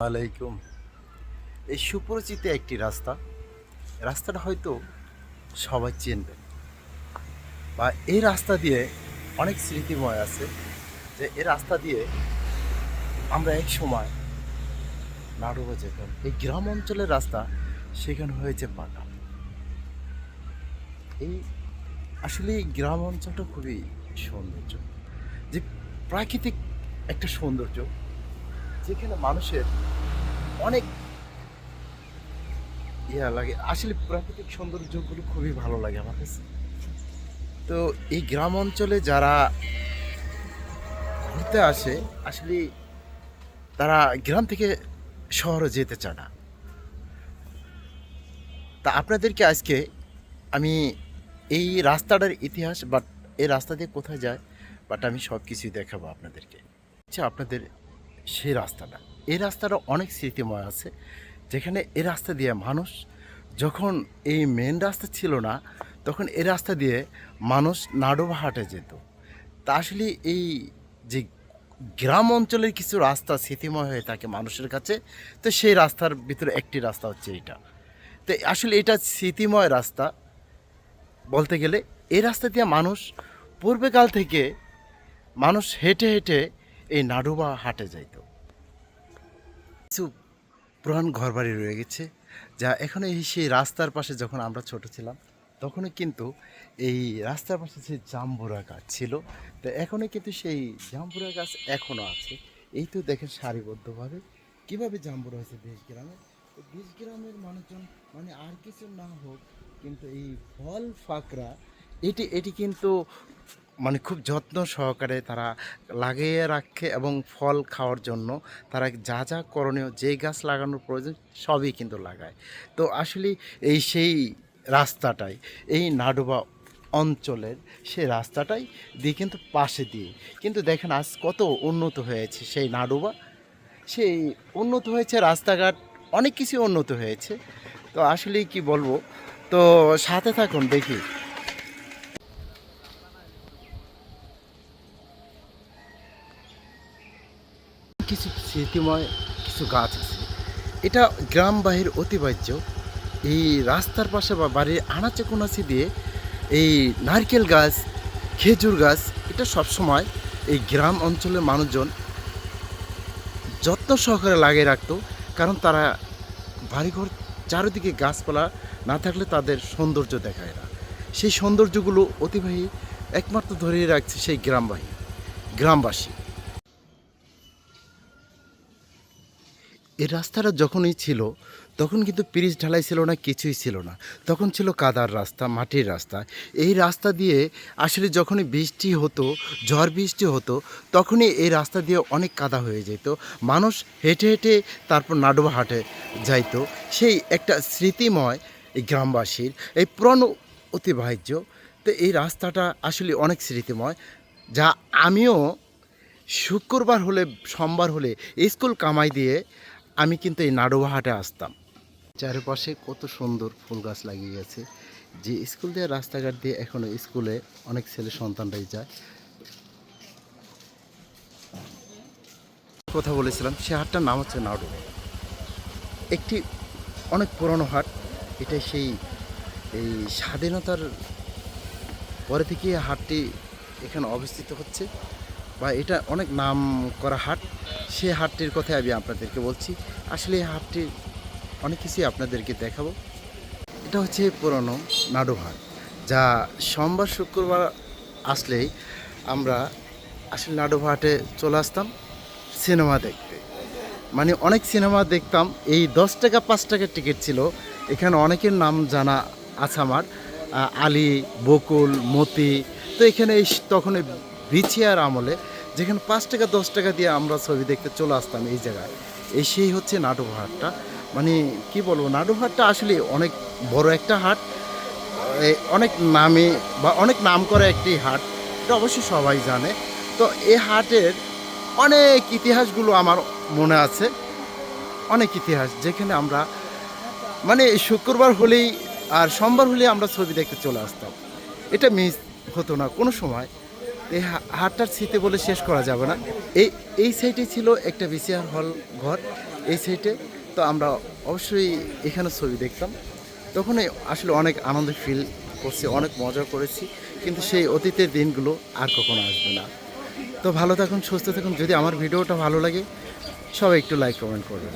আলাইকুম। এই সুপরিচিত একটি রাস্তা। রাস্তাটা হয়তো সবাই চিনবে। বা এই রাস্তা দিয়ে অনেক স্মৃতিময় আছে যে এই রাস্তা দিয়ে আমরা এক সময় নাড়ুয়া যেতাম। এই গ্রাম অঞ্চলের রাস্তা সেখানে হয়েছে পাকা। এই আসলে এই গ্রাম অঞ্চলটা খুবই সৌন্দর্য। যে প্রাকৃতিক একটা সৌন্দর্য যেখানে মানুষের অনেক ইয়া লাগে। আসলে প্রাকৃতিক সৌন্দর্যগুলো খুবই ভালো লাগে আমার কাছে। তো এই গ্রাম অঞ্চলে যারা ঘুরতে আসে, আসলে তারা গ্রাম থেকে শহরে যেতে চায় না। তা আপনাদেরকে আজকে আমি এই রাস্তাটার ইতিহাস বাট এই রাস্তা দিয়ে কোথায় যায়, বাট আমি সব কিছুই দেখাবো আপনাদেরকে। আচ্ছা আপনাদের সেই রাস্তাটা। এই রাস্তাটা অনেক স্মৃতিময় আছে। যেখানে এ রাস্তা দিয়ে মানুষ যখন এই মেন রাস্তা ছিল না, তখন এ রাস্তা দিয়ে মানুষ নাডোবা হাটে যেত। তা আসলে এই যে গ্রাম অঞ্চলের কিছু রাস্তা স্মৃতিময় হয়ে থাকে মানুষের কাছে, তো সেই রাস্তার ভিতরে একটি রাস্তা হচ্ছে এইটা। তো আসলে এটা স্মৃতিময় রাস্তা। বলতে গেলে এই রাস্তা দিয়ে মানুষ পূর্বেকাল থেকে মানুষ হেঁটে হেঁটে এই নাডুবা হাটে যাইতো। কিছু পুরান ঘরবাড়ি রয়ে গেছে, যা এখন এই সেই রাস্তার পাশে যখন আমরা ছোট ছিলাম, তখনই কিন্তু এই রাস্তার পাশে যে জাম্বুরা গাছ ছিল, তো এখনই কিন্তু সেই জাম্বুরা গাছ এখনও আছে। এই তো দেখেন সারিবদ্ধভাবে কীভাবে জাম্বুরা হয়েছে দেশ গ্রামে। দেশ গ্রামের মানুষজন মানে আর কিছু না হোক, কিন্তু এই ফল ফাকরা এটি এটি কিন্তু মানে খুব যত্ন সহকারে তারা লাগিয়ে রাখে এবং ফল খাওয়ার জন্য তারা যা যা করণীয়, যেই গাছ লাগানোর প্রয়োজন সবই কিন্তু লাগায়। তো আসলে এই সেই রাস্তাটাই, এই নাডুবা অঞ্চলের সেই রাস্তাটাই দিয়ে কিন্তু পাশে দিয়ে। কিন্তু দেখেন আজ কত উন্নত হয়েছে সেই নাডুবা। সেই উন্নত হয়েছে রাস্তাঘাট, অনেক কিছু উন্নত হয়েছে। তো আসলে কি বলব? তো সাথে থাকুন দেখি। কিছু স্মৃতিময় কিছু গাছ আছে। এটা গ্রাম বাহির অতিবাহ্য। এই রাস্তার পাশে বা বাড়ির আনাচে কোনাচে দিয়ে এই নারকেল গাছ, খেজুর গাছ, এটা সবসময় এই গ্রাম অঞ্চলের মানুষজন যত্ন সহকারে লাগিয়ে রাখতো। কারণ তারা বাড়িঘর চারিদিকে গাছপালা না থাকলে তাদের সৌন্দর্য দেখায় না। সেই সৌন্দর্যগুলো অতিবাহী একমাত্র ধরিয়ে রাখছে সেই গ্রামবাহী, গ্রামবাসী। এই রাস্তাটা যখনই ছিল, তখন কিন্তু পিরিচ ঢালাই ছিল না, কিছুই ছিল না। তখন ছিল কাদার রাস্তা, মাটির রাস্তা। এই রাস্তা দিয়ে আসলে যখনই বৃষ্টি হতো, ঝড় বৃষ্টি হতো, তখনই এই রাস্তা দিয়ে অনেক কাদা হয়ে যেত। মানুষ হেঁটে হেঁটে তারপর নাডুবা হাটে যাইতো। সেই একটা স্মৃতিময় এই গ্রামবাসীর, এই পুরনো অতিবাহ্য তো এই রাস্তাটা আসলে অনেক স্মৃতিময়, যা আমিও শুক্রবার হলে, সোমবার হলে স্কুল কামাই দিয়ে আমি কিন্তু এই নাডুবা হাটে আসতাম। চারপাশে কত সুন্দর ফুল গাছ লাগিয়ে গেছে। যে স্কুল দিয়ে রাস্তাঘাট দিয়ে এখনও স্কুলে অনেক ছেলে সন্তানরাই যায়। কথা বলেছিলাম সে হাটটার নাম হচ্ছে নাডুবা একটি অনেক পুরনো হাট এটা সেই এই স্বাধীনতার পরে থেকে হাটটি এখানে অবস্থিত হচ্ছে। বা এটা অনেক নাম করা হাট। সে হাটটির কথা আমি আপনাদেরকে বলছি। আসলে এই হাটটির অনেক কিছুই আপনাদেরকে দেখাবো। এটা হচ্ছে পুরনো নাডু হাট যা সোমবার, শুক্রবার আসলেই আমরা আসলে নাডু হাটে চলে আসতাম সিনেমা দেখতে। মানে অনেক সিনেমা দেখতাম। এই দশ টাকা, পাঁচ টাকার টিকিট ছিল। এখানে অনেকের নাম জানা আছে আমার। আলী, বকুল, মতি। তো এখানে এই তখন বিছিয়ার আমলে, যেখানে পাঁচ টাকা, দশ টাকা দিয়ে আমরা ছবি দেখতে চলে আসতাম এই জায়গায়। এই সেই হচ্ছে নাটক হাটটা। মানে কি বলব নাটক হাটটা আসলে অনেক বড় একটা হাট। অনেক নামে বা অনেক নাম করা একটি হাট, এটা অবশ্যই সবাই জানে। তো এই হাটের অনেক ইতিহাসগুলো আমার মনে আছে। অনেক ইতিহাস, যেখানে আমরা মানে শুক্রবার হলেই আর সোমবার হলেই আমরা ছবি দেখতে চলে আসতাম। এটা মিস হতো না কোনো সময়। এই হাটটার স্মৃতি বলে শেষ করা যাবে না। এই এই সাইডে ছিল একটা বিসিআর হল ঘর, এই সাইডে তো আমরা অবশ্যই এখানে ছবি দেখতাম। তখনই আসলে অনেক আনন্দ ফিল করছি, অনেক মজা করেছি। কিন্তু সেই অতীতের দিনগুলো আর কখনো আসবে না। তো ভালো থাকুন, সুস্থ থাকুন। যদি আমার ভিডিওটা ভালো লাগে, সবাই একটু লাইক কমেন্ট করবেন।